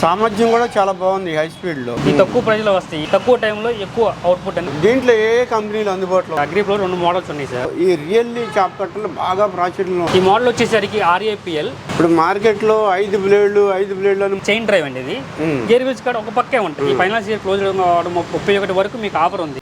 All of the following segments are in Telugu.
సామర్థ్యం కూడా చాలా బాగుంది హై స్పీడ్లో. ఈ తక్కువ ప్రైస్లో వస్తాయి. తక్కువ టైంలో ఎక్కువ అవుట్పుట్ అని. దీంట్లో ఏ కంపెనీలు అందుబాటులో? అగ్రిప్లో రెండు మోడల్స్ ఉన్నాయి సార్. ఈ రియల్లీ చాప్ కట్టలు బాగా ప్రాచుర్యంలో. ఈ మోడల్ వచ్చేసరికి ఆర్ఏపిఎల్ ఇప్పుడు మార్కెట్లో ఐదు బ్లేడ్లు ఐదు బ్లేడ్లు అని చైన్ డ్రైవ్ అండి ఇది. గేర్ వీల్స్ కాడ ఒక పక్కే ఉంటుంది. ఫైనాన్స్ ఇయర్ క్లోజ్ అవడం ముప్పై ఒకటి వరకు మీకు ఆఫర్ ఉంది.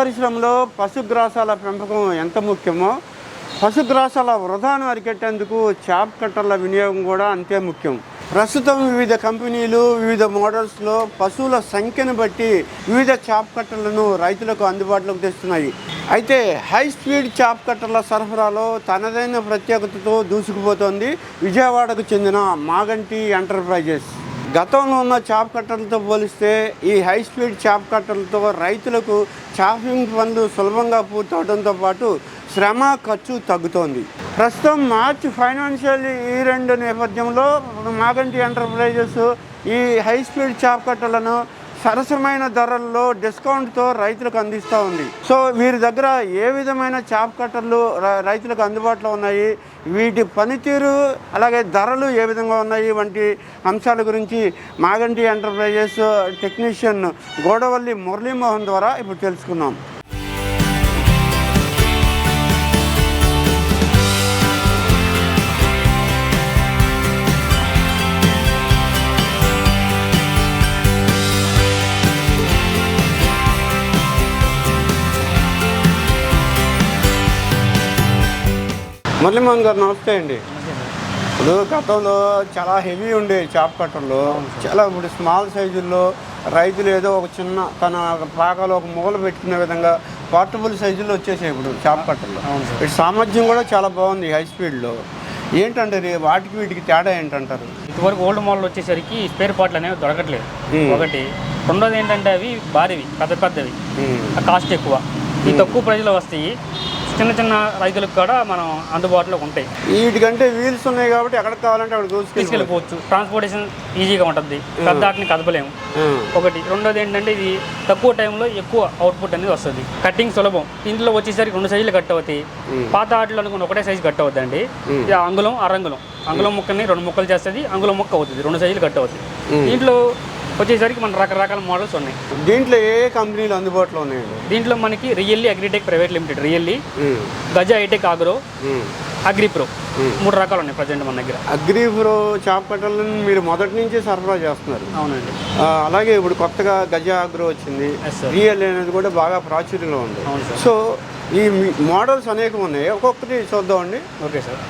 పరిశ్రమలో పశుగ్రాసాల పెంపకం ఎంత ముఖ్యమో పశుగ్రాసాల వృధాను అరికట్టేందుకు చాప్ కట్టర్ల వినియోగం కూడా అంతే ముఖ్యం. ప్రస్తుతం వివిధ కంపెనీలు వివిధ మోడల్స్లో పశువుల సంఖ్యను బట్టి వివిధ చాప్ కట్టర్లను రైతులకు అందుబాటులోకి తెస్తున్నాయి. అయితే హై స్పీడ్ చాప్ కట్టర్ల సరఫరాలో తనదైన ప్రత్యేకతతో దూసుకుపోతోంది విజయవాడకు చెందిన మాగంటి ఎంటర్ప్రైజెస్. గతంలో ఉన్న చాప్ కట్టలతో పోలిస్తే ఈ హై స్పీడ్ చాప్ రైతులకు చాపింగ్ పనులు సులభంగా పూర్తవడంతో పాటు శ్రమ ఖర్చు తగ్గుతోంది. ప్రస్తుతం మార్చ్ ఫైనాన్షియల్ ఈ రెండు నేపథ్యంలో మాగంటి ఎంటర్ప్రైజెస్ ఈ హై స్పీడ్ చాప్ సరసమైన ధరల్లో డిస్కౌంట్తో రైతులకు అందిస్తూ ఉంది. సో వీరి దగ్గర ఏ విధమైన చాప్ కట్టర్లు రైతులకు అందుబాటులో ఉన్నాయి? వీటి పనితీరు అలాగే ధరలు ఏ విధంగా ఉన్నాయి? వంటి అంశాల గురించి మాగంటి ఎంటర్ప్రైజెస్ టెక్నీషియన్ గోడవల్లి మురళీమోహన్ ద్వారా ఇప్పుడు తెలుసుకున్నాం మురళీమోహన్ గారు నమస్తే అండి. ఇప్పుడు గతంలో చాలా హెవీ ఉండే చాప్ కట్టర్లు చాలా ఇప్పుడు స్మాల్ సైజుల్లో రైతులు ఏదో ఒక చిన్న తన పాకలో ఒక మూల పెట్టుకునే విధంగా పోర్టబుల్ సైజుల్లో వచ్చేసాయి ఇప్పుడు చాప్ కట్టర్లు. సామర్థ్యం కూడా చాలా బాగుంది హై స్పీడ్లో ఏంటంటే రే- వాటికి వీటికి తేడా ఏంటంటారు? ఇదివరకు ఓల్డ్ మోడల్ వచ్చేసరికి స్పేర్ పార్ట్లు అనేవి దొరకట్లేదు. ఒకటి. రెండోది ఏంటంటే అవి భారీవి పెద్ద పెద్దవి. కాస్ట్ ఎక్కువ. ఈ తక్కువ ప్రైస్లో వస్తాయి. చిన్న చిన్న రైతులకు కూడా మనం అందుబాటులో ఉంటాయి. వీటికంటే వీల్స్ ఉన్నాయి కాబట్టి ఎక్కడికి కావాలంటే అక్కడ తీసుకెళ్ళిపోవచ్చు. ట్రాన్స్పోర్టేషన్ ఈజీగా ఉంటుంది. పెద్ద ఆటని కదపలేము. ఒకటి. రెండోది ఏంటంటే ఇది తక్కువ టైంలో ఎక్కువ అవుట్పుట్ అనేది వస్తుంది. కటింగ్ సులభం. ఇంట్లో వచ్చేసరికి రెండు సైజులు కట్ అవుతాయి. పాత ఆటలు అనుకున్న ఒకటే సైజు కట్ అవుతుందండి. ఇది అంగుళం అరంగుళం. అంగుళం ముక్కని రెండు ముక్కలు చేస్తుంది. అంగుళం ముక్క అవుతుంది. రెండు సైజులు కట్ అవుతుంది దీంట్లో వచ్చేసరికి మన రకరకాల మోడల్స్ ఉన్నాయి. దీంట్లో ఏ కంపెనీలు అందుబాటులో ఉన్నాయండి దీంట్లో మనకి really agritech private limited really. Gaja itech agro. Agripro మూడు రకాలు ఉన్నాయి ప్రజెంట్ మన దగ్గర. అగ్రి ప్రో చాప్ మీరు మొదటి నుంచి సరఫరా చేస్తున్నారు. అవునండి. అలాగే ఇప్పుడు కొత్తగా గజ అగ్రో వచ్చింది. రియల్ అనేది కూడా బాగా ప్రాచుర్యంలో ఉంది. సో ఈ మోడల్స్ అనేకం ఉన్నాయి. ఒక్కొక్కటి చూద్దామండి. ఓకే సార్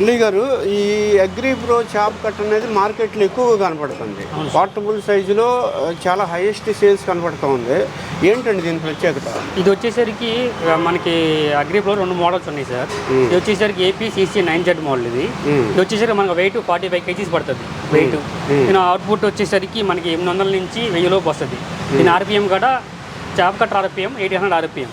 మురళీ గారు ఈ అగ్రి ప్రో చాప్ కట్ అనేది మార్కెట్లో ఎక్కువగా కనపడుతుంది. పోర్టబుల్ సైజులో చాలా హైయెస్ట్ సేల్స్ కనపడుతూ ఉంది. ఏంటండి దీని ప్రత్యేకత? ఇది వచ్చేసరికి మనకి అగ్రిప్లో రెండు మోడల్స్ ఉన్నాయి సార్. ఇది వచ్చేసరికి AP CC nine Z model ఇది. ఇది వచ్చేసరికి మనకు వెయిట్ ఫార్టీ ఫైవ్ కేజీస్ పడుతుంది వెయిట్ దీని అవుట్పుట్ వచ్చేసరికి మనకి ఎనిమిది వందల నుంచి వెయ్యి లోపు వస్తుంది. దీని ఆర్పిఎం కూడా chaff cut RPM eight hundred RPM.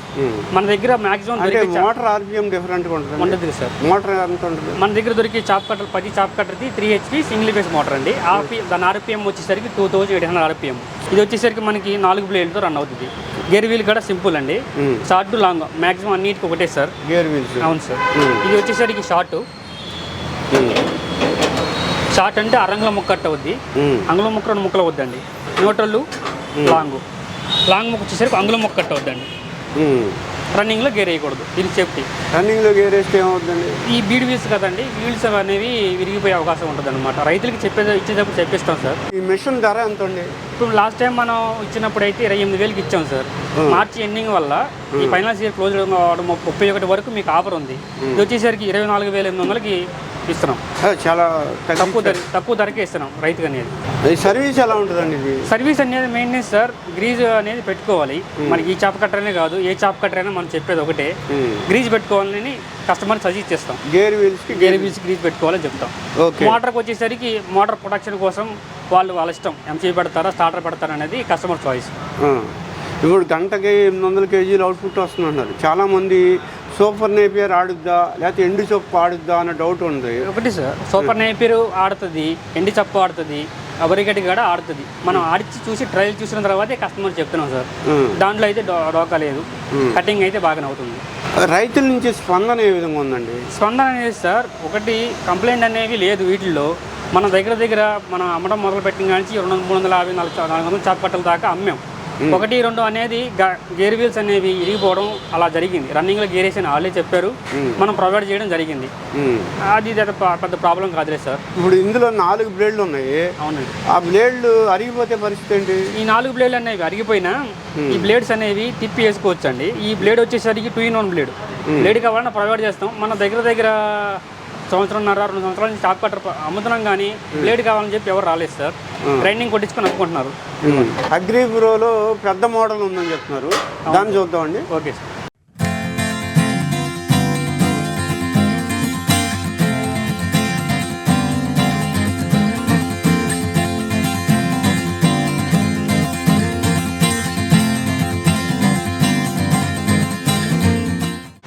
మన దగ్గర మాక్సిమం అంటే మోటార్ ఆర్పిఎం డిఫరెంట్గా ఉంటుంది ఉంటుంది సార్. మోటార్ ఎంత ఉంటుంది? మన దగ్గర దొరికే చాప్ కట్టర్ పది chop కట్టర్ది three HP single phase motor అండి. ఆర్పి దాని ఆర్పిఎం వచ్చేసరికి two thousand eight hundred RPM. ఇది వచ్చేసరికి మనకి నాలుగు బ్లేడ్తో రన్ అవుతుంది. గేర్ వీల్ కూడా సింపుల్ అండి. షార్ట్ టు లాంగ్ మాక్సిమం అన్నిటికి ఒకటే సార్. గేర్ వీల్స్ అవును సార్. ఇది వచ్చేసరికి షార్ట్ షార్ట్ అంటే అరంగుల ముక్క కట్ అవుద్ది అంగుళం ముక్క రెండు ముక్కలు అవుద్దండి. Neutral long. లాంగ్ ముక్క వచ్చేసరికి అంగుళం ముక్క కట్ అవుద్దండి. రన్నింగ్లో గేర్ వేయకూడదు. ఇది సేఫ్టీ. రన్నింగ్లో గేర్ వేస్తే ఏమవుతుందండి? ఈ బీడ్ వీల్స్ కదండి వీల్స్ అనేవి విరిగిపోయే అవకాశం ఉంటుంది అనమాట రైతులకి చెప్పే ఇచ్చేటప్పుడు చెప్పిస్తాం సార్. ఈ మిషన్ ధర ఎంత అండి ఇప్పుడు లాస్ట్ టైం మనం ఇచ్చినప్పుడు అయితే ఇరవై ఎనిమిది వేలకి ఇచ్చాం సార్. మార్చి ఎండింగ్ వల్ల ఈ ఫైనాన్స్ ఇయర్ క్లోజ్ ముప్పై ఒకటి వరకు మీకు ఆఫర్ ఉంది. ఇది వచ్చేసరికి ఇరవై నాలుగు వేల ఎనిమిది వందలకి ఇస్తున్నాం. చాలా తక్కువ ధర తక్కువ ధరకే ఇస్తున్నాం రైతుకి అనేది సర్వీస్ ఎలా ఉంటుందండి ఇది? సర్వీస్ అనేది మెయింటెనెన్స్ సార్ గ్రీజ్ అనేది పెట్టుకోవాలి. మనకి ఈ చాప్ కట్టరనే కాదు ఏ చాప్ కట్టర్ అయినా మనం చెప్పేది ఒకటే. గ్రీజ్ పెట్టుకోవాలని కస్టమర్ సజెస్ట్ చేస్తాం. గేర్ వీల్స్కి గేర్ వీల్స్ గ్రీజ్ పెట్టుకోవాలని చెప్తాం. మోటార్కి వచ్చేసరికి మోటార్ ప్రొటెక్షన్ కోసం వాళ్ళు వాళ్ళ ఇష్టం ఎంసీ పెడతారా స్టార్టర్ పెడతారా అనేది కస్టమర్ చాయిస్. ఇప్పుడు గంటకి ఎనిమిది వందల కేజీలు అవుట్పుట్ వస్తుందంటున్నారు చాలామంది సూపర్ నేపియర్ ఆడుద్దా? లేకపోతే ఎండు చొప్పు ఆడుద్దా అన్న డౌట్ ఉంది. ఒకటి సార్ సూపర్ నేపియర్ ఆడుతుంది ఎండి చప్పు ఆడుతుంది అబరిగడ్డి కూడా ఆడుతుంది. మనం ఆడిచి చూసి ట్రయల్ చూసిన తర్వాతే కస్టమర్ చెప్తున్నాం సార్. దాంట్లో అయితే డోకా లేదు. కటింగ్ అయితే బాగానే అవుతుంది రైతుల నుంచి స్పందన ఏ విధంగా ఉందండి? స్పందన అనేది సార్ ఒకటి కంప్లైంట్ అనేవి లేదు వీటిల్లో. మన దగ్గర దగ్గర మనం అమ్మడం మొదలు పెట్టిన కానీ రెండు వందల మూడు వందల యాభై నాలుగు నాలుగు వందల చాప్ కట్టల దాకా అమ్మాం. ఒకటి రెండు అనేది గేర్ వీల్స్ అనేవి ఇరిగిపోవడం అలా జరిగింది. రన్నింగ్లో గేర్ వేసి అని వాళ్ళే చెప్పారు. మనం ప్రొవైడ్ చేయడం జరిగింది. అది పెద్ద ప్రాబ్లం కాదులే సార్. ఇప్పుడు ఇందులో నాలుగు బ్లేడ్లు ఉన్నాయి. అవునండి. ఆ బ్లేడ్లు అరిగిపోతే పరిస్థితి ఏంటి? ఈ నాలుగు బ్లేడ్లు అనేవి అరిగిపోయినా ఈ బ్లేడ్స్ అనేవి తిప్పి వేసుకోవచ్చు అండి ఈ బ్లేడ్ వచ్చేసరికి two in one blade. Blade కావాలన్నా ప్రొవైడ్ చేస్తాం. మన దగ్గర దగ్గర సంవత్సరంన్నర రెండు సంవత్సరాల నుంచి టాప్ కట్టర్ అమ్ముతున్నాం కానీ బ్లేడ్ కావాలని చెప్పి ఎవరు రాలేదు సార్. ట్రైనింగ్ కొట్టించుకొని అనుకుంటున్నారు అగ్రి బ్రోలో పెద్ద మోడల్ ఉందని చెప్తున్నారు. దాన్ని చూద్దామండి. Okay sir.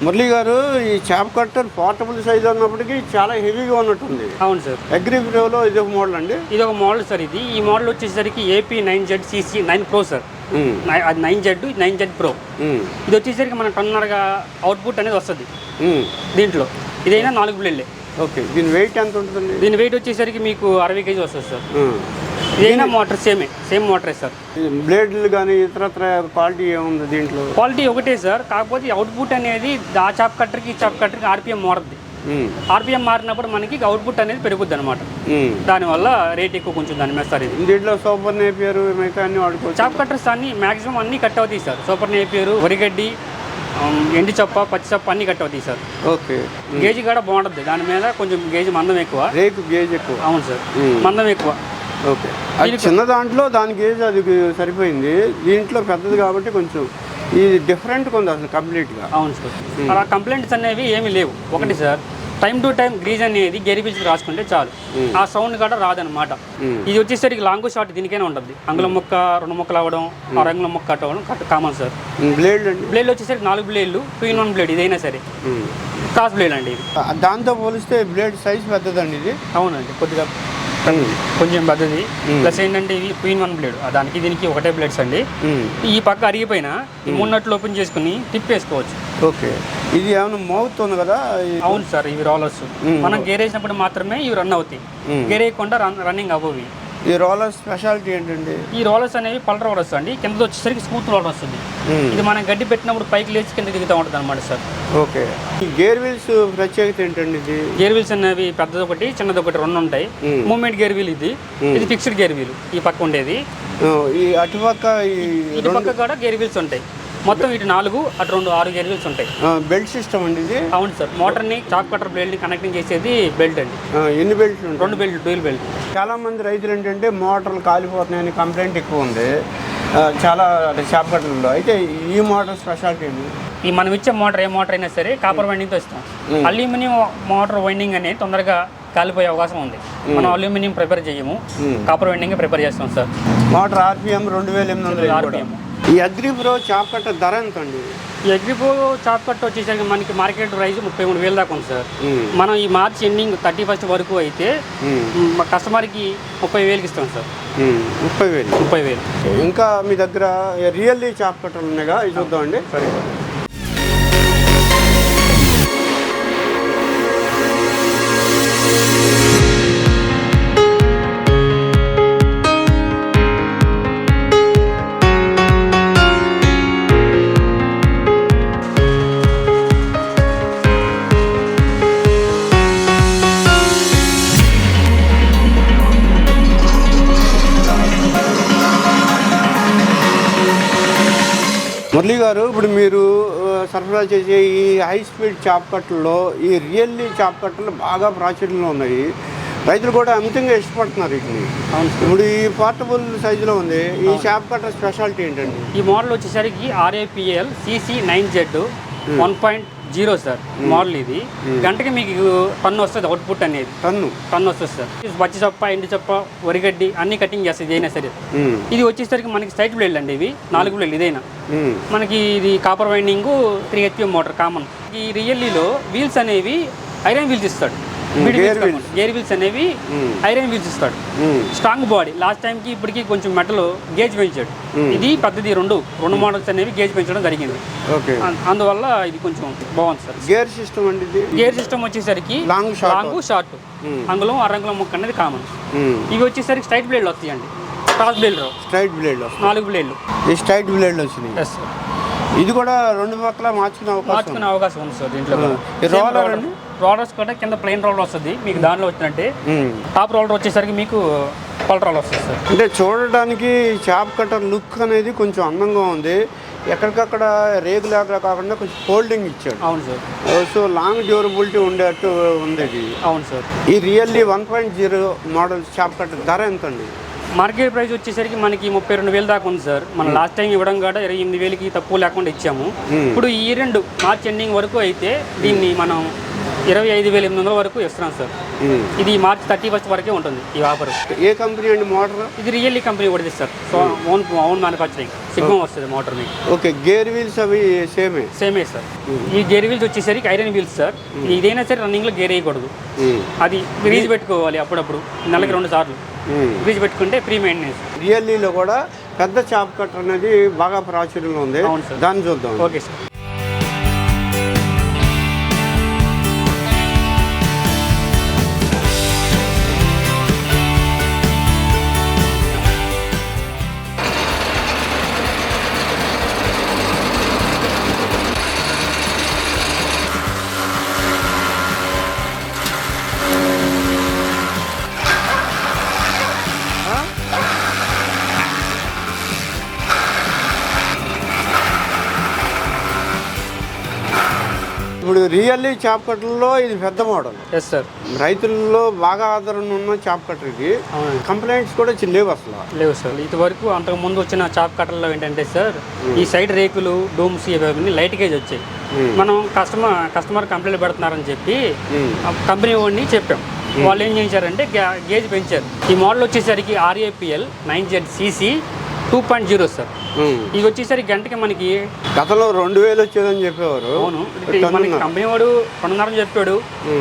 మురళి గారు ఈ చేప కట్టర్ పోర్టబుల్ సైజ్ ఉన్నప్పటికీ చాలా హెవీగా ఉన్నట్టుంది. అవును సార్. అగ్రి బ్రోలో ఇది ఒక మోడల్ అండి? ఇది ఒక మోడల్ సార్ ఇది. ఈ మోడల్ వచ్చేసరికి AP nine Z CC nine pro sir. అది nine Z nine Z pro. ఇది వచ్చేసరికి మన టన్నర్గా అవుట్పుట్ అనేది వస్తుంది. దీంట్లో. ఇదైనా నాలుగు బ్లేడ్లే ఓకే. దీని వెయిట్ ఎంత ఉంటుందండి? దీని వెయిట్ వచ్చేసరికి మీకు అరవై కేజీ వస్తుంది సార్. ఇదైనా మోటార్ సేమే సేమ్ మోటరే సార్. బ్లేడ్లు కానీ ఇతరత్ర క్వాలిటీ ఏముంది దీంట్లో? క్వాలిటీ ఒకటే సార్ కాకపోతే అవుట్పుట్ అనేది ఆ చాప్ కట్టర్కి ఈ చాప్ కట్టర్కి ఆర్పిఎం మారుద్ది. ఆర్పిఎం మారినప్పుడు మనకి అవుట్పుట్ అనేది పెరుగుద్ది అనమాట. దానివల్ల రేట్ ఎక్కువ కొంచెం దాని మీద సార్ ఇది. దీంట్లో సూపర్ నేపియర్ మిగతా అన్ని వాడుకోవచ్చు. చాప్ కట్టర్స్ అన్ని మాక్సిమం అన్ని కట్ అవుతాయి సార్. సూపర్ నేపియర్ వరిగడ్డి ఎండి చప్ప పచ్చి చప్ప అన్ని కట్ అవుతాయి సార్. ఓకే. గేజ్ కూడా బాగుంటుంది దాని మీద కొంచెం గేజ్ మందం ఎక్కువ. రేకు గేజ్ ఎక్కువ. అవును సార్. మందం ఎక్కువ. ఓకే. అది చిన్న దాంట్లో దాని గేజ్ అది సరిపోయింది. దీంట్లో పెద్దది కాబట్టి కొంచెం ఇది డిఫరెంట్ ఉంది అసలు కంప్లీట్గా అవును సార్. అలా కంప్లైంట్స్ అనేవి ఏమీ లేవు. ఒకటి sir time to time grease అనేది గెరిపించి రాసుకుంటే చాలు. ఆ సౌండ్ కూడా రాదనమాట ఇది వచ్చేసరికి లాంగ్ షార్ట్ దీనికైనా ఉంటుంది అంగుళం మొక్క రెండు మొక్కలు అవ్వడం ఆరు అంగుళం మొక్క కట్ అవ్వడం కట్ కామన్ సార్. బ్లేడ్ బ్లేడ్లు వచ్చేసరికి నాలుగు బ్లేడ్లు టూ ఇన్ వన్ బ్లేడ్ ఇదైనా సరే. క్రాస్ బ్లేడ్ అండి దాంతో పోలిస్తే బ్లేడ్ సైజ్ పెద్దదండి ఇది. అవునండి కొద్దిగా కొంచెం పెద్దది ప్లస్ ఏంటంటే ఇవి టూ ఇన్ వన్ బ్లేడ్. దానికి దీనికి ఒకటే బ్లేడ్స్ అండి. ఈ పక్క అరిగిపోయినా ఈ మూడు నట్లు ఓపెన్ చేసుకుని తిప్పేసుకోవచ్చు. ఓకే. ఇది ఏమైనా మౌత్ ఉంది కదా? అవును సార్ ఇవి రోలర్స్. మనం గేర్ వేసినప్పుడు మాత్రమే ఇవి రన్ అవుతాయి. గేర్ వేయకుండా రన్ రన్నింగ్ అవ్వవి ఈ రోలర్ స్పెషాలిటీ ఏంటండి? ఈ రోలర్స్ అనేవి పల్ట రోలర్స్ అండి. కింద వచ్చేసరికి స్మూత్ రోలర్ వస్తుంది. ఇది మనం గడ్డి పెట్టినప్పుడు పైకి లేచి కింద దిగుతూ ఉంటుంది అనమాట సార్. ఓకే. ఈ గేర్ వీల్స్ ప్రత్యేకత ఏంటండి ఇది? గేర్ వీల్స్ అనేవి పెద్దది ఒకటి చిన్నది ఒకటి రెండు ఉంటాయి. మ్మ్. మూమెంట్ గేర్ వీల్ ఇది. ఇది ఫిక్స్డ్ గేర్ వీల్ ఈ పక్క ఉండేది. ఈ అటుపక్క ఈ పక్క కూడా గేర్ వీల్స్ ఉంటాయి. మొత్తం ఇటు నాలుగు అటు రెండు ఆరు గేర్ వీల్స్ ఉంటాయి బెల్ట్ సిస్టమ్ అండి ఇది? అవును సార్ మోటార్ని చాక్ కటర్ బ్లేడ్ని కనెక్టింగ్ చేసేది బెల్ట్ అండి. ఎన్ని బెల్ట్లు రెండు బెల్ట్ డూయల్ బెల్ట్. చాలా మంది రైతులు ఏంటంటే మోటార్లు కాలిపోతున్నాయని కంప్లైంట్ ఎక్కువ ఉంది. చాలా చేపట్టడంలో అయితే ఈ మోటార్ స్పెషాలిటీ ఏంటి? ఈ మనం ఇచ్చే మోటార్ ఏ మోటార్ అయినా సరే కాపర్ వైండింగ్తో ఇస్తాం. అల్యూమినియం మోటార్ వైండింగ్ అనేది తొందరగా కాలిపోయే అవకాశం ఉంది. మనం అల్యూమినియం ప్రిపేర్ చేయము. కాపర్ వైండింగ్ ప్రిపేర్ చేస్తాం సార్. మోటార్ ఆర్పిఎం రెండు వేల ఎనిమిది వందలు. RPM. ఈ అగ్రి ప్రో చేపట్ట ధర ఎంత అండి ఈ చాప్ కట్ వచ్చేసరికి మనకి మార్కెట్ ప్రైస్ ముప్పై మూడు వేలు దాకా ఉంది సార్. మనం ఈ మార్చ్ ఎండింగ్ థర్టీ ఫస్ట్ వరకు అయితే. మ్, కస్టమర్కి ముప్పై వేలకి ఇస్తాం సార్. ముప్పై వేలు. ముప్పై వేలు. ఇంకా మీ దగ్గర రియల్లీ చేపట్టలు ఉన్నాయిగా ఇది చూద్దామండి. సరే. ఇప్పుడు మీరు సరఫరా చేసే ఈ హై స్పీడ్ చాప్ కట్టల్లో ఈ రియల్లీ చాప్ కట్టలు బాగా ప్రాచుర్యంలో ఉన్నాయి. రైతులు కూడా అమితంగా ఇష్టపడుతున్నారు వీటిని. ఇప్పుడు ఈ పోర్టబుల్ సైజులో ఉంది. ఈ చాప్ కట్టర్ స్పెషాలిటీ ఏంటండి? ఈ మోడల్ వచ్చేసరికి RAPL CC nine Z one point zero sir model ఇది. గంటకి మీకు టన్ను వస్తుంది అవుట్పుట్ అనేది. టన్ను టన్ను వస్తుంది సార్. పచ్చి చొప్ప ఎండు చొప్ప వరిగడ్డి అన్ని కటింగ్ చేస్తుంది ఏదైనా సరే. ఇది వచ్చేసరికి మనకి స్ట్రైట్ బ్లేడ్ అండి ఇవి నాలుగు బ్లేడ్ ఇదైనా? మనకి ఇది copper winding three HP motor common ఈ రియల్లీలో వీల్స్ అనేవి ఐరన్ వీల్స్ ఇస్తాడు. గేర్ వీల్స్ అనేవి ఐరన్ వీల్స్ ఇస్తాడు. స్ట్రాంగ్ బాడీ లాస్ట్ టైంకి ఇప్పటికి కొంచెం మెటల్ గేజ్ పెంచాడు. ఇది పెద్దది రెండు. రెండు మోడల్స్ అనేవి గేజ్ పెంచడం జరిగింది. అందువల్ల ఇది కొంచెం బాగుంది సార్. గేర్ సిస్టమ్ అండి గేర్ సిస్టమ్ వచ్చేసరికి long short long short um, అంగుళం అరంగుళం ముక్క అనేది కామన్ ఇవి వచ్చేసరికి స్ట్రైట్ బ్లేడ్లు వస్తాయండి. క్రాస్ బ్లేడ్ స్ట్రైట్ బ్లేడ్ నాలుగు బ్లేడ్లు ఈ స్ట్రైట్ వచ్చినాయి. ఇది కూడా రెండు పక్కల మార్చుకునే అవకాశం మార్చుకునే అవకాశం ఉంది సార్ దీంట్లో. Roller. అండి? రోలర్స్ కూడా కింద ప్లెయిన్ రోలర్ వస్తుంది. మీకు దానిలో వచ్చినట్టే. టాప్ రోలర్ వచ్చేసరికి మీకు పల్ రోలర్ వస్తుంది సార్. అంటే చూడడానికి చాప్ కట్టర్ లుక్ అనేది కొంచెం అందంగా ఉంది. ఎక్కడికక్కడ రేగులాగా కాకుండా కొంచెం ఫోల్డింగ్ ఇచ్చాడు. అవును సార్. సో లాంగ్ డ్యూరబిలిటీ ఉండేట్టు ఉంది ఇది. అవును సార్. ఈ really one point zero model chaff cutter ధర ఎంత అండి మార్కెట్ ప్రైస్ వచ్చేసరికి మనకి ముప్పై రెండు వేలు దాకా ఉంది సార్. మనం లాస్ట్ టైం ఇవ్వడం కూడా ఇరవై ఎనిమిది వేలకి తక్కువ లేకుండా ఇచ్చాము. ఇప్పుడు ఈ రెండు మార్చ్ ఎండింగ్ వరకు అయితే దీన్ని మనం ఇరవై ఐదు వేల ఎనిమిది వందల వరకు ఇస్తున్నాం సార్. ఇది మార్చ్ థర్టీ ఫస్ట్ వరకే ఉంటుంది ఈ ఆఫర్. ఏ కంపెనీ అండి మోటార్? ఇది రియల్లీ కంపెనీ కూడా sir. So own own manufacturing. Sigma వస్తుంది మోటార్ మీకు. ఓకే గేర్ వీల్స్ అవి సేమే? సేమే సార్. ఈ గేర్ వీల్స్ వచ్చేసరికి ఐరన్ వీల్స్ సార్. ఇదైనా సరే రన్నింగ్లో గేర్ వేయకూడదు. అది గ్రీజ్ పెట్టుకోవాలి అప్పుడప్పుడు. నెలకి రెండు సార్లు. గ్రీజ్ పెట్టుకుంటే ఫ్రీ మెయింటెనెన్స్ రియల్లీలో కూడా పెద్ద చాప్ కట్టర్ అనేది బాగా ప్రాచుర్యంలో ఉంది. దాన్ని చూద్దాం. Okay sir. రియల్లీ చాప్ కట్టర్లో ఇది పెద్ద మోడల్. ఎస్ సార్ రైతుల్లో బాగా ఆదరణ ఉన్న చాప్ ఇది కంప్లైంట్స్ కూడా లేవు అసలు. లేవు సార్ ఇంతవరకు అంతకు ముందు వచ్చిన చాప్ కట్టర్లో ఏంటంటే సార్ ఈ సైడ్ రేకులు డోమ్స్ ఇవన్నీ లైట్ గేజ్ వచ్చాయి. Hmm. మనం కస్టమర్ కస్టమర్ కంప్లైంట్ పెడుతున్నారని చెప్పి Hmm. ఆ కంపెనీ వాడిని చెప్పాం. వాళ్ళు ఏం చేశారంటే గేజ్ పెంచారు. ఈ మోడల్ వచ్చేసరికి RAPL nine Z CC two point zero sir. ఇది వచ్చేసరికి గంటకి మనకి గతంలో రెండు వేలు వచ్చేదని చెప్పేవారు. అవును. మనకి కంపెనీ వాడు రెండున్నర చెప్పాడు.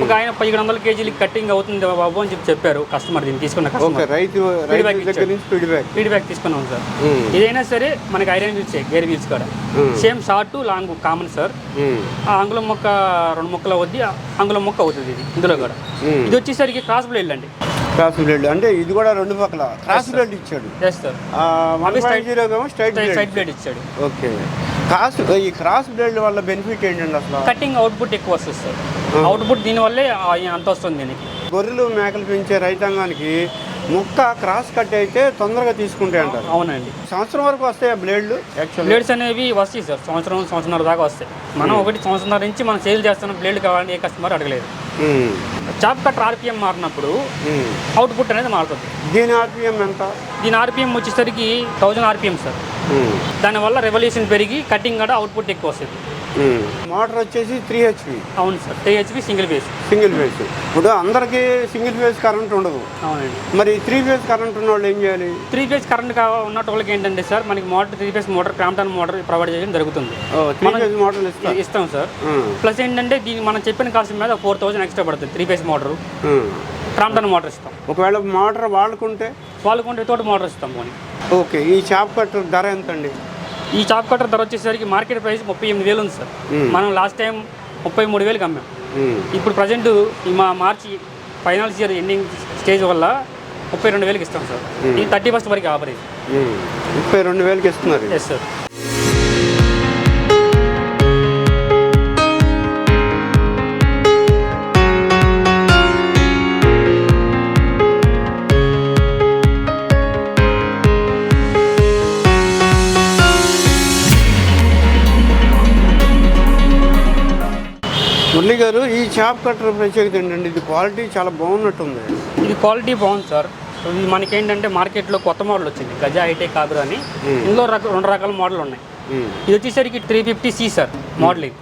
ఒక ఆయన పదిహేడు వందల కేజీలకి కట్టింగ్ అవుతుంది బాబు అని చెప్పి చెప్పారు కస్టమర్ దీన్ని తీసుకున్న రైతు ఫీడ్బ్యాక్ ఫీడ్బ్యాక్ తీసుకున్నాం సార్. ఇదైనా సరే మనకి ఐరన్ వీల్స్ గేర్ వీల్స్ కూడా. Same short long common sir. ఆ అంగుళం మొక్క రెండు మొక్కలు అవుద్ది ఆ అంగుళం మొక్క అవుతుంది ఇది ఇందులో కూడా. ఇది వచ్చేసరికి క్రాస్ బ్లేడ్ అండి. Cross blade. అంటే ఇది కూడా రెండు పక్కల. క్రాస్ బ్లేడ్ ఇచ్చాడు. వన్ పాయింట్ జీరో ఏమో స్ట్రైట్ సైడ్ బ్లేడ్ ఇచ్చాడు. ఓకే క్రాస్ ఈ క్రాస్ బ్లేడ్ వల్ల బెనిఫిట్ ఏంటండి అసలు? కటింగ్ అవుట్పుట్ ఎక్కువ వస్తుంది సార్ అవుట్పుట్ దీనివల్లే అంత వస్తుంది దీనికి. గొర్రెలు మేకలు పెంచే రైతాంగానికి ముక్క క్రాస్ కట్ అయితే తొందరగా తీసుకుంటాయి అంటారు. అవునండి. సంవత్సరం వరకు వస్తాయి బ్లేడ్లు బ్లేడ్స్ అనేవి వస్తాయి సార్ సంవత్సరం సంవత్సరం దాకా వస్తాయి. మనం ఒకటి సంవత్సరం నుంచి మనం సేల్ చేస్తున్న బ్లేడ్ కావాలని ఏ కస్టమర్ అడగలేదు. చాప్ కట్టర్ ఆర్పిఎం మారినప్పుడు అవుట్పుట్ అనేది మారుతుంది. దీని ఆర్పిఎం ఎంత? దీని ఆర్పిఎం వచ్చేసరికి థౌజండ్ ఆర్పిఎం సార్. దానివల్ల రెవల్యూషన్ పెరిగి కటింగ్ కూడా అవుట్పుట్ ఎక్కువ వస్తుంది. మోటార్ వచ్చేసి త్రీ హెచ్పి అవును sir THP single phase single phase ఇప్పుడు అందరికీ సింగిల్ ఫేజ్ కరెంట్ ఉండదు. అవునండి. మరి త్రీ ఫేజ్ కరెంట్ ఉన్న వాళ్ళు ఏం చేయాలి? త్రీ ఫేజ్ కరెంట్ ఉన్న వాళ్ళకి ఏంటంటే సార్ మనకి motor three phase motor Crompton motor provide చేయడం జరుగుతుంది. త్రీ ఫేజ్ ఇది ఇస్తాం. సార్. ప్లస్ ఏంటంటే దీన్ని మనం చెప్పిన కాస్ట్ మీద ఫోర్ థౌసండ్ ఎక్స్ట్రా పడుతుంది three phase motor Crompton motor ఇస్తాం. ఒకవేళ మోటార్ వాడుకుంటే వాళ్ళకుంటే తోటి మోటార్ ఇస్తాం పోనీ. ఓకే ఈ చాప్ కట్ ధర ఎంత అండి ఈ చాప్ కట్టర్ ధర వచ్చేసరికి మార్కెట్ ప్రైస్ ముప్పై ఎనిమిది వేలు ఉంది సార్ Hmm. మనం లాస్ట్ టైం ముప్పై మూడు వేలకు అమ్మాం. ఇప్పుడు ప్రజెంట్ ఈ మా March finance year ending stage వల్ల ముప్పై రెండు వేలకు ఇస్తాం సార్ ఇది థర్టీ ఫస్ట్ వరకు ఆఫర్ ఇది ముప్పై రెండు వేలకి ఇస్తున్నారు. ఎస్ సార్ చాప్ కట్టర్ ప్రత్యేకత ఏంటంటే ఇది క్వాలిటీ చాలా బాగున్నట్టుంది. ఇది క్వాలిటీ బాగుంది సార్. ఇది మనకేంటంటే మార్కెట్లో కొత్త మోడల్ వచ్చింది. గజా హైటెక్ కాదు అని. ఇందులో రక రెండు రకాల మోడల్ ఉన్నాయి. ఇది వచ్చేసరికి three fifty C sir model ఇది.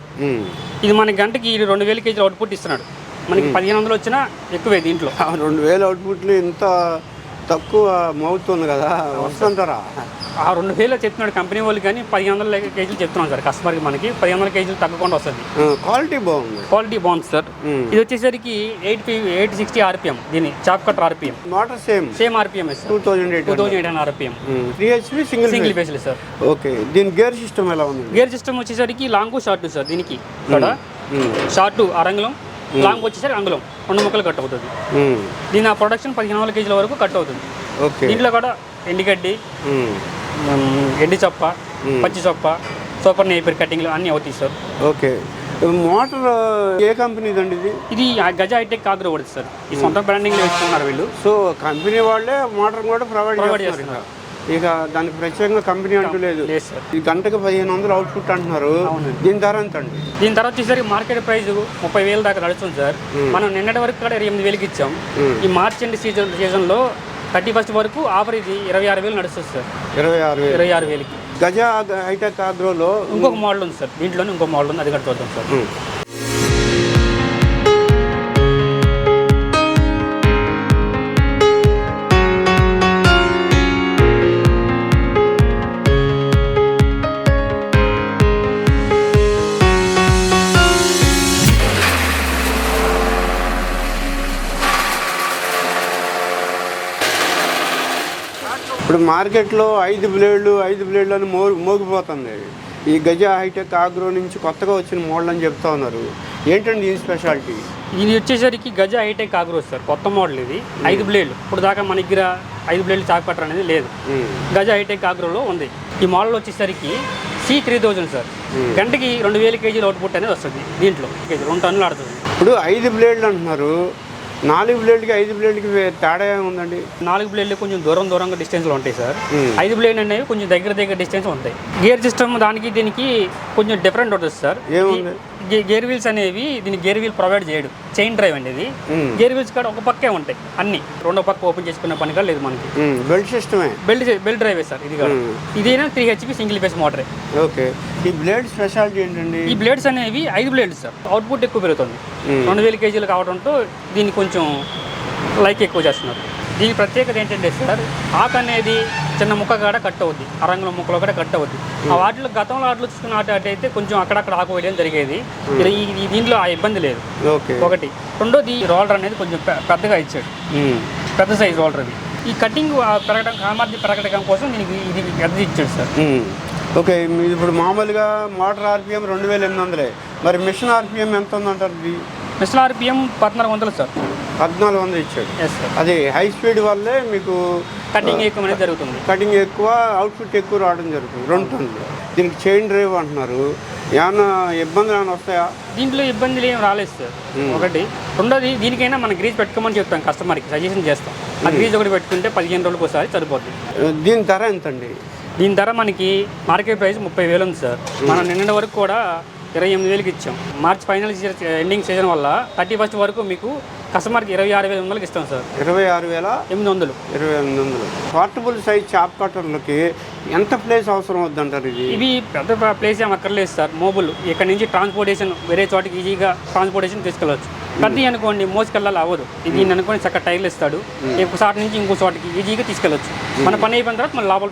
ఇది మన గంటకి రెండు వేల కేజీలు అవుట్పుట్ ఇస్తున్నాడు. మనకి పదిహేను వందలు వచ్చినా ఎక్కువే దీంట్లో. రెండు వేల అవుట్పుట్లు ఇంత తక్కువ మౌతుంది కదా వస్తుంటారా ఆ రెండు వేలు చెప్తున్నాడు కంపెనీ వాళ్ళు కానీ పదిహేను వందల కేజీలు చెప్తున్నాం సార్ కస్టమర్కి మనకి పదిహేను వందల కేజీలు తగ్గకుండా వస్తుంది. క్వాలిటీ బాగుంది. క్వాలిటీ బాగుంది సార్. ఇది వచ్చేసరికి ఎయిట్ ఎయిట్ సిక్స్టీ ఆర్పిఎం దీని chop cut RPM. Motor same. Same RPM two thousand eight two thousand eight RPM. Three HP single single ఫేస్లే sir. Okay దీని గేర్ సిస్టమ్ ఎలా ఉంది? గేర్ సిస్టమ్ వచ్చేసరికి లాంగ్ షార్ట్ సార్ దీనికి. ఇక్కడ షార్ట్ అరంగులం లాంగ్ వచ్చేసరికి అంగుళం రెండు ముక్కలు కట్ అవుతుంది. దీని ఆ ప్రొడక్షన్ పదిహేను వందల కేజీల వరకు కట్ అవుతుంది. ఓకే. దీంట్లో కూడా ఎండిగడ్డి ఎండి చొప్ప పచ్చి చొప్ప సూపర్ నేపర్ కటింగ్లు అన్నీ అవుతాయి సార్. ఓకే. మోటార్ ఏ కంపెనీది అండి ఇది? ఇది ఆ గజ హైటెక్ కాగ్రో పడుతుంది సార్. ఈ సొంత బ్రాండింగ్లో వేసుకున్నారు వీళ్ళు. సో కంపెనీ వాళ్ళే మోటార్ కూడా ప్రొవైడ్ Provide చేస్తున్నారు. ఇక దానికి ప్రత్యేకంగా కంపెనీ అంటూ లేదు. ఈ గంటకు పదిహేను వందలు అవుట్పుట్ అంటున్నారు. దీని ధర ఎంత అండి? దీని తర్వాత వచ్చేసరికి మార్కెట్ ప్రైస్ ముప్పై వేలు దాకా నడుస్తుంది సార్. మనం నిన్నటి వరకు కూడా ఎనిమిది వేలకి ఇచ్చాం. ఈ మార్చ్ అండ్ సీజన్ సీజన్లో థర్టీ ఫస్ట్ వరకు ఆఫర్ ఇది ఇరవై ఆరు వేలు నడుస్తుంది సార్. ఇరవై ఆరు వేలు. ఇరవై ఆరు వేలకి. గజ హైటెక్ ఆగ్రోలో ఇంకొక మోడల్ ఉంది సార్. దీంట్లోనే ఇంకో మోడల్ ఉంది. అది కూడా చూద్దాం సార్. మార్కెట్లో ఐదు బ్లేడ్లు ఐదు బ్లేడ్లు అని మో మోగిపోతుంది. ఈ గజ హైటెక్ ఆగ్రో నుంచి కొత్తగా వచ్చిన మోడల్ అని చెప్తా ఉన్నారు. ఏంటండి దీని స్పెషాలిటీ? ఇది వచ్చేసరికి గజ హైటెక్ ఆగ్రో సార్ కొత్త మోడల్ ఇది. ఐదు బ్లేడ్లు. ఇప్పుడు దాకా మన దగ్గర ఐదు బ్లేడ్లు చాకుపట్టర్ అనేది లేదు. గజ హైటెక్ ఆగ్రోలో ఉంది. ఈ మోడల్ వచ్చేసరికి సి త్రీ థౌజండ్ సార్. గంటకి రెండు వేల కేజీల అవుట్పుట్ అనేది వస్తుంది దీంట్లో. కేజీ రెండు టన్నులు ఆడుతుంది. ఇప్పుడు ఐదు బ్లేడ్లు అంటున్నారు. నాలుగు బ్లేడ్కి ఐదు బ్లేడ్కి తేడా ఏముందండి నాలుగు బ్లేడ్లు కొంచెం దూరం దూరంగా డిస్టెన్స్లో ఉంటాయి సార్. ఐదు బ్లేడ్ అనేవి కొంచెం దగ్గర దగ్గర డిస్టెన్స్ ఉంటాయి. గేర్ సిస్టమ్ దానికి దీనికి కొంచెం డిఫరెంట్ ఉంటుంది సార్. ఏముంది? గేర్ వీల్స్ అనేవి దీనికి గేర్ వీల్ ప్రొవైడ్ చేయడు. చైన్ డ్రైవ్ అనేది. గేర్ వీల్స్ కూడా ఒక పక్కే ఉంటాయి అన్ని. రెండో పక్క ఓపెన్ చేసుకునే పని కూడా లేదు మనకి. బెల్ట్ సిస్టమే? బెల్ట్ బెల్ట్ డ్రైవే సార్ ఇది Hmm. ఇదేనా త్రీ హెచ్పి సింగిల్ ఫేస్ మోటరే. ఓకే. ఈ బ్లేడ్ స్పెషాలిటీ ఏంటండి? ఈ బ్లేడ్స్ అనేవి ఐదు బ్లేడ్స్ సార్. అవుట్పుట్ ఎక్కువ పెరుగుతుంది. రెండు వేల కేజీలు కావడంతో దీన్ని కొంచెం లైక్ ఎక్కువ చేస్తున్నారు. దీని ప్రత్యేకత ఏంటంటే సార్ ఆకు అనేది చిన్న ముక్క కాడ కట్ అవుద్ది. అరంగుల ముక్కలో కూడా కట్ అవుద్ది. ఆ వాటిలో గతంలో ఆటలు చూసుకున్న ఆట అయితే కొంచెం అక్కడక్కడ ఆకు వేయడం జరిగేది. ఇది- ఈ- దీంట్లో ఆ ఇబ్బంది లేదు. ఓకే. ఒకటి. రెండోది రోలర్ అనేది కొంచెం పెద్దగా ఇచ్చాడు. పెద్ద సైజ్ రోలర్ అది. ఈ కటింగ్ పెరగడం సామర్థ్యం పెరగడం కోసం దీనికి ఇది పెద్దది ఇచ్చాడు సార్. ఓకే ఇప్పుడు మామూలుగా మోటార్ ఆర్పిఎం రెండు వేల ఎనిమిది వందలే. మరి మిషన్ ఆర్పిఎం ఎంత ఉందంటారు మిషన్ ఆర్పిఎం పద్నాలుగు వందలు సార్. పద్నాలుగు వందలు ఇచ్చాడు. ఎస్ సార్ అది హై స్పీడ్ వల్లే మీకు కటింగ్ ఎక్కువ అనేది జరుగుతుంది. కటింగ్ ఎక్కువ అవుట్పుట్ ఎక్కువ రావడం జరుగుతుంది. రెండు టన్నులు. దీనికి చైన్ డ్రైవ్ అంటున్నారు. ఏమన్నా ఇబ్బందులు ఏమైనా వస్తాయా? దీంట్లో ఇబ్బందులు ఏం రాలేదు సార్. ఒకటి. రెండోది దీనికైనా మనం గ్రీజ్ పెట్టుకోమని చెప్తాం కస్టమర్కి సజెషన్ చేస్తాం. ఆ గ్రీజ్ ఒకటి పెట్టుకుంటే పదిహేను రోజులకు ఒకసారి సరిపోతుంది దీని ధర ఎంతండి? దీని ధర మనకి మార్కెట్ ప్రైస్ ముప్పై వేలు ఉంది సార్. మనం నిన్నటి వరకు కూడా ఇరవై ఎనిమిది వేలకి ఇచ్చాం. మార్చ్ ఫైనల్ ఎండింగ్ సీజన్ వల్ల థర్టీ ఫస్ట్ వరకు మీకు కస్టమర్కి ఇరవై ఆరు వేల వందలకి ఇస్తాం సార్. ఇరవై ఆరు వేల ఎనిమిది వందలు. ఇరవై ఎనిమిది వందలు. పోర్టబుల్ సైజ్ చాప్ కట్టర్లకి ఎంత ప్లేస్ అవసరం వద్దంటారు ఇది? ఇవి పెద్ద ప్లేస్ ఏం అక్కర్లేదు సార్. మోబుల్ ఇక్కడ నుంచి ట్రాన్స్పోర్టేషన్ వేరే చోటికి ఈజీగా ట్రాన్స్పోర్టేషన్ తీసుకెళ్ళవచ్చు పెద్ద అనుకోండి మోసుకెళ్ళాలి అవ్వదు. ఇది అనుకోని చక్కగా టైర్లు ఇస్తాడు ఒక చోట నుంచి ఇంకో చోటికి ఈజీగా తీసుకెళ్ళచ్చు. మన పని అయిపోయిన తర్వాత మన లోపల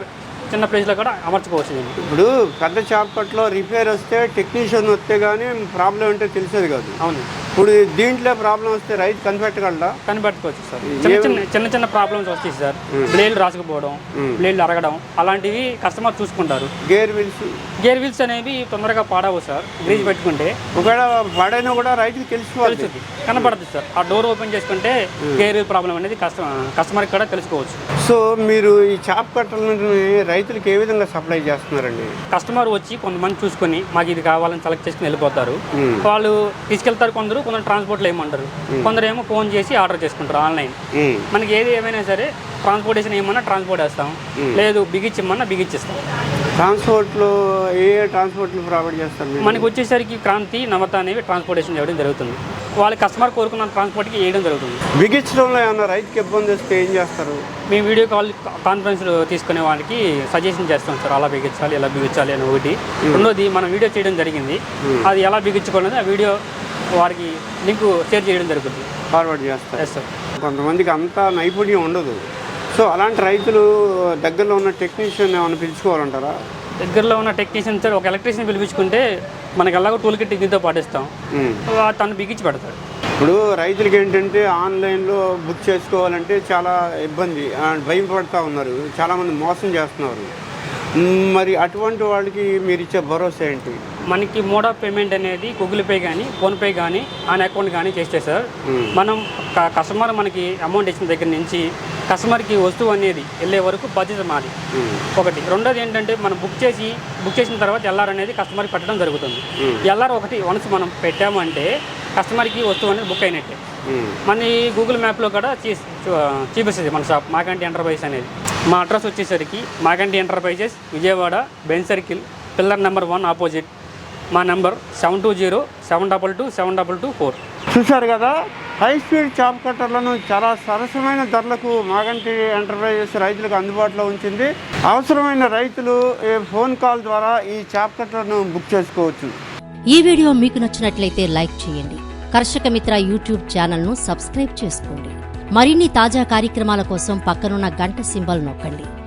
చిన్న ప్లేస్లో కూడా అమర్చుకోవచ్చు దీన్ని. ఇప్పుడు పెద్ద చాప్ కట్లో రిపేర్ వస్తే టెక్నీషియన్ వస్తే కానీ ప్రాబ్లం ఏంటో తెలిసేది కాదు. అవును. ఇప్పుడు దీంట్లో ప్రాబ్లం వస్తే రైతు కనిపెట్టగలరా కనిపెట్టుకోవచ్చు సార్. చిన్న చిన్న చిన్న చిన్న ప్రాబ్లమ్స్ వస్తాయి సార్. బ్లేడ్లు రాసుకుపోవడం బ్లేడ్లు అరగడం అలాంటివి కస్టమర్ చూసుకుంటారు. గేర్ వీల్స్ గేర్ వీల్స్ అనేవి తొందరగా పాడవు సార్ గ్రీజ్ పెట్టుకుంటే. ఒకవేళ పడైనా కూడా రైతుకి తెలుస్తుంది. కనపడుతుంది సార్. ఆ డోర్ ఓపెన్ చేసుకుంటే గేర్ వీల్ ప్రాబ్లం అనేది కస్టమర్ కస్టమర్కి కూడా తెలుసుకోవచ్చు. సో మీరు ఈ చాప్ కట్టలను రైతులకు ఏ విధంగా సప్లై చేస్తున్నారండి? కస్టమర్ వచ్చి కొంతమంది చూసుకొని మాకు ఇది కావాలని సెలెక్ట్ చేసుకుని వెళ్ళిపోతారు. వాళ్ళు తీసుకెళ్తారు కొందరు కొందరు ట్రాన్స్పోర్ట్లో ఏమంటారు? కొందరు ఏమో ఫోన్ చేసి ఆర్డర్ చేసుకుంటారు ఆన్లైన్ మనకి ఏది ఏమైనా సరే ట్రాన్స్పోర్టేషన్ ఏమన్నా ట్రాన్స్పోర్ట్ వేస్తాం లేదు బిగిచ్చిమ్మన్నా బిగిచ్చిస్తాం ట్రాన్స్పోర్ట్లో ఏ ట్రాన్స్పోర్ట్లు ప్రొవైడ్ చేస్తారు మనకి వచ్చేసరికి క్రాంతి నవత అనేవి ట్రాన్స్పోర్టేషన్ చేయడం జరుగుతుంది. వాళ్ళ కస్టమర్ కోరుకున్న ట్రాన్స్పోర్ట్కి వేయడం జరుగుతుంది. బిగించడంలో ఏమైనా రైతుకి ఇబ్బంది వస్తే ఏం చేస్తారు? మేము వీడియో కాల్ కాన్ఫరెన్స్ తీసుకునే వాళ్ళకి సజెషన్ చేస్తాం సార్ అలా బిగించాలి ఎలా బిగించాలి అని ఒకటి. రెండోది మనం వీడియో చేయడం జరిగింది. అది ఎలా బిగించుకోవాలని ఆ వీడియో వారికి లింక్ షేర్ చేయడం జరుగుతుంది. ఫార్వర్డ్ చేస్తారు. ఎస్ సార్ కొంతమందికి అంత నైపుణ్యం ఉండదు. సో అలాంటి రైతులు దగ్గరలో ఉన్న టెక్నీషియన్ ఏమైనా పిలుచుకోవాలంటారా? దగ్గరలో ఉన్న టెక్నీషియన్ సార్ ఒక ఎలక్ట్రీషియన్ పిలిపించుకుంటే మనకి ఎలాగో టూల్ కిట్ దీంతో పాటిస్తాం. తను బిగించి పెడతాడు. ఇప్పుడు రైతులకి ఏంటంటే ఆన్లైన్లో బుక్ చేసుకోవాలంటే చాలా ఇబ్బంది భయం పడుతూ ఉన్నారు. చాలామంది మోసం చేస్తున్నారు. మరి అటువంటి వాళ్ళకి మీరు ఇచ్చే భరోసా ఏంటి? మనకి మోడ్ ఆఫ్ పేమెంట్ అనేది గూగుల్ పే కానీ ఫోన్పే కానీ ఆన్ అకౌంట్ కానీ చేస్తే సార్. మనం కస్టమర్ మనకి అమౌంట్ ఇచ్చిన దగ్గర నుంచి కస్టమర్కి వస్తువు అనేది వెళ్ళే వరకు బాధ్యత మాది. ఒకటి. రెండోది ఏంటంటే మనం బుక్ చేసి బుక్ చేసిన తర్వాత ఎల్ఆర్ అనేది కస్టమర్కి పెట్టడం జరుగుతుంది. ఎల్ఆర్ ఒకటి వన్స్ మనం పెట్టామంటే కస్టమర్కి వస్తువు అనేది బుక్ అయినట్టే. మన ఈ గూగుల్ మ్యాప్లో కూడా చూపిస్తుంది మన షాప్ మాకంటి ఎంటర్ప్రైజ్ అనేది. మా అడ్రస్ వచ్చేసరికి Makanti enterprises Vijayawada Benz circle pillar number one opposite. మా number seven two zero seven double two seven double two four. చూశారు కదా హై స్పీడ్ చాప్ కట్టర్లను చాలా సరసమైన ధరలకు మాగంటి ఎంటర్ప్రైజెస్ రైతులకు అందుబాటులో ఉంచింది. అవసరమైన రైతులు ఈ ఫోన్ కాల్ ద్వారా ఈ చాప్ కట్టర్ను బుక్ చేసుకోవచ్చు. ఈ వీడియో మీకు నచ్చినట్లయితే లైక్ చేయండి. కర్షక మిత్ర యూట్యూబ్ ఛానల్ను సబ్స్క్రైబ్ చేసుకోండి. మరిన్ని తాజా కార్యక్రమాల కోసం పక్కనున్న గంట సింబల్ నొక్కండి.